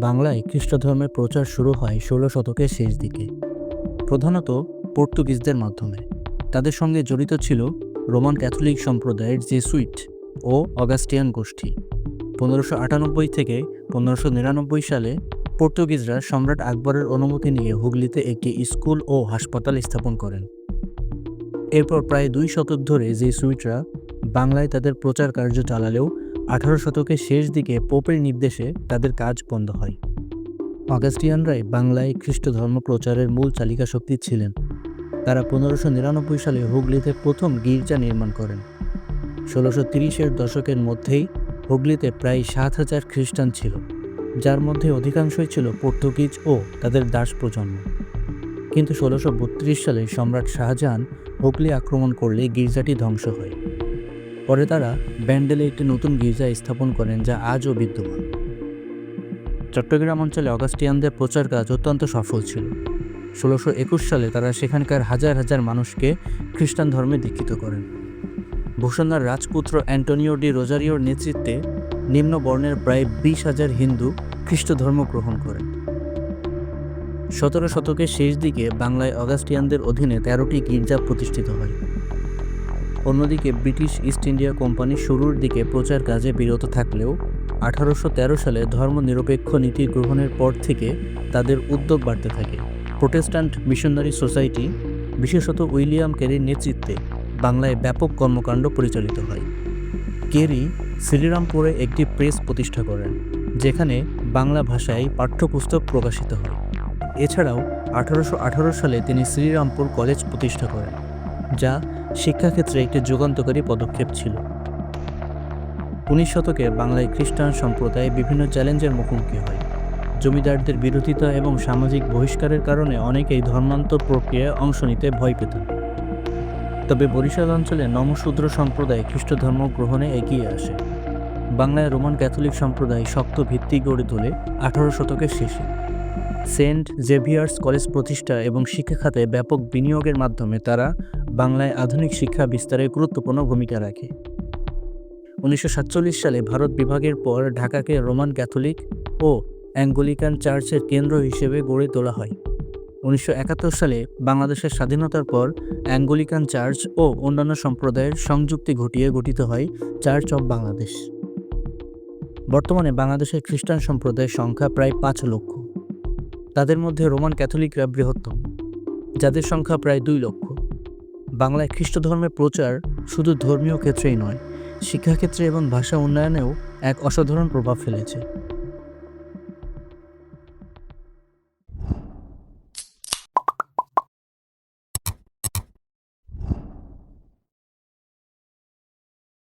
বাংলায় খ্রিস্ট ধর্মের প্রচার শুরু হয় ষোলো শতকের শেষ দিকে, প্রধানত পর্তুগিজদের মাধ্যমে। তাদের সঙ্গে জড়িত ছিল রোমান ক্যাথলিক সম্প্রদায়ের জেসুইট ও অগাস্টিয়ান গোষ্ঠী। পনেরোশো আটানব্বই থেকে পনেরোশো নিরানব্বই সালে পর্তুগিজরা সম্রাট আকবরের অনুমতি নিয়ে হুগলিতে একটি স্কুল ও হাসপাতাল স্থাপন করেন। এরপর প্রায় দুই শতক ধরে জেসুইটরা বাংলায় তাদের প্রচার কার্য চালালেও আঠারো শতকের শেষ দিকে পোপের নির্দেশে তাদের কাজ বন্ধ হয়। অগাস্টিয়ানরাই বাংলায় খ্রিস্ট ধর্ম প্রচারের মূল চালিকা শক্তি ছিলেন। তারা পনেরোশো নিরানব্বই সালে হুগলিতে প্রথম গির্জা নির্মাণ করেন। ষোলোশো তিরিশের দশকের মধ্যেই হুগলিতে প্রায় সাত হাজার খ্রিস্টান ছিল, যার মধ্যে অধিকাংশই ছিল পর্তুগিজ ও তাদের দাস প্রজন্ম। কিন্তু ষোলোশো সালে সম্রাট শাহজাহান হুগলি আক্রমণ করলে গির্জাটি ধ্বংস হয়। পরে তারা ব্যান্ডেলে একটি নতুন গির্জা স্থাপন করেন যা আজও বিদ্যমান। চট্টগ্রাম অঞ্চলে অগাস্টিয়ানদের প্রচার কাজ অত্যন্ত সফল ছিল। ষোলোশো একুশ সালে তারা সেখানকার হাজার হাজার মানুষকে খ্রিস্টান ধর্মে দীক্ষিত করেন। ভূষণার রাজপুত্র অ্যান্টোনিও ডি রোজারিওর নেতৃত্বে নিম্ন বর্ণের প্রায় বিশ হাজার হিন্দু খ্রিস্ট ধর্ম গ্রহণ করেন। সতেরো শতকের শেষ দিকে বাংলায় অগাস্টিয়ানদের অধীনে তেরোটি গির্জা প্রতিষ্ঠিত হয়। অন্যদিকে ব্রিটিশ ইস্ট ইন্ডিয়া কোম্পানি শুরুর দিকে প্রচার কাজে বিরত থাকলেও আঠারোশো তেরো সালে ধর্মনিরপেক্ষ নীতি গ্রহণের পর থেকে তাদের উদ্যোগ বাড়তে থাকে। প্রোটেস্ট্যান্ট মিশনারি সোসাইটি, বিশেষত উইলিয়াম কেরির নেতৃত্বে বাংলায় ব্যাপক কর্মকাণ্ড পরিচালিত হয়। কেরি শ্রীরামপুরে একটি প্রেস প্রতিষ্ঠা করেন, যেখানে বাংলা ভাষায় পাঠ্যপুস্তক প্রকাশিত হয়। এছাড়াও আঠারোশো আঠারো সালে তিনি শ্রীরামপুর কলেজ প্রতিষ্ঠা করেন। যা শিক্ষাক্ষেত্রে একটি যুগান্তকারী পদক্ষেপ ছিল। উনিশ শতকে বাংলায় খ্রিস্টান সম্প্রদায় বিভিন্ন চ্যালেঞ্জের মুখোমুখি হয়। জমিদারদের বিরোধিতা এবং সামাজিক বহিষ্কারের কারণে অনেকেই ধর্মান্তর প্রক্রিয়ায় অংশ নিতে ভয় পেতেন। তবে বরিশাল অঞ্চলে নমশূদ্র সম্প্রদায় খ্রিস্ট ধর্ম গ্রহণে এগিয়ে আসে। বাংলায় রোমান ক্যাথলিক সম্প্রদায় শক্ত ভিত্তি গড়ে তোলে আঠারো শতকের শেষে। সেন্ট জেভিয়ার্স কলেজ প্রতিষ্ঠা এবং শিক্ষা খাতে ব্যাপক বিনিয়োগের মাধ্যমে তারা বাংলায় আধুনিক শিক্ষা বিস্তারে গুরুত্বপূর্ণ ভূমিকা রাখে। উনিশশো সাতচল্লিশ সালে ভারত বিভাগের পর ঢাকাকে রোমান ক্যাথলিক ও অ্যাঙ্গলিকান চার্চের কেন্দ্র হিসেবে গড়ে তোলা হয়। উনিশশো একাত্তর সালে বাংলাদেশের স্বাধীনতার পর অ্যাঙ্গলিকান চার্চ ও অন্যান্য সম্প্রদায়ের সংযুক্তি ঘটিয়ে গঠিত হয় চার্চ অব বাংলাদেশ। বর্তমানে বাংলাদেশের খ্রিস্টান সম্প্রদায়ের সংখ্যা প্রায় পাঁচ লক্ষ। তাদের মধ্যে রোমান ক্যাথলিকরা বৃহত্তম, যাদের সংখ্যা প্রায় দুই লক্ষ। বাংলায় খ্রিস্ট ধর্মের প্রচার শুধু ধর্মীয় ক্ষেত্রেই নয়, শিক্ষাক্ষেত্রে এবং ভাষা উন্নয়নেও এক অসাধারণ প্রভাব ফেলেছে।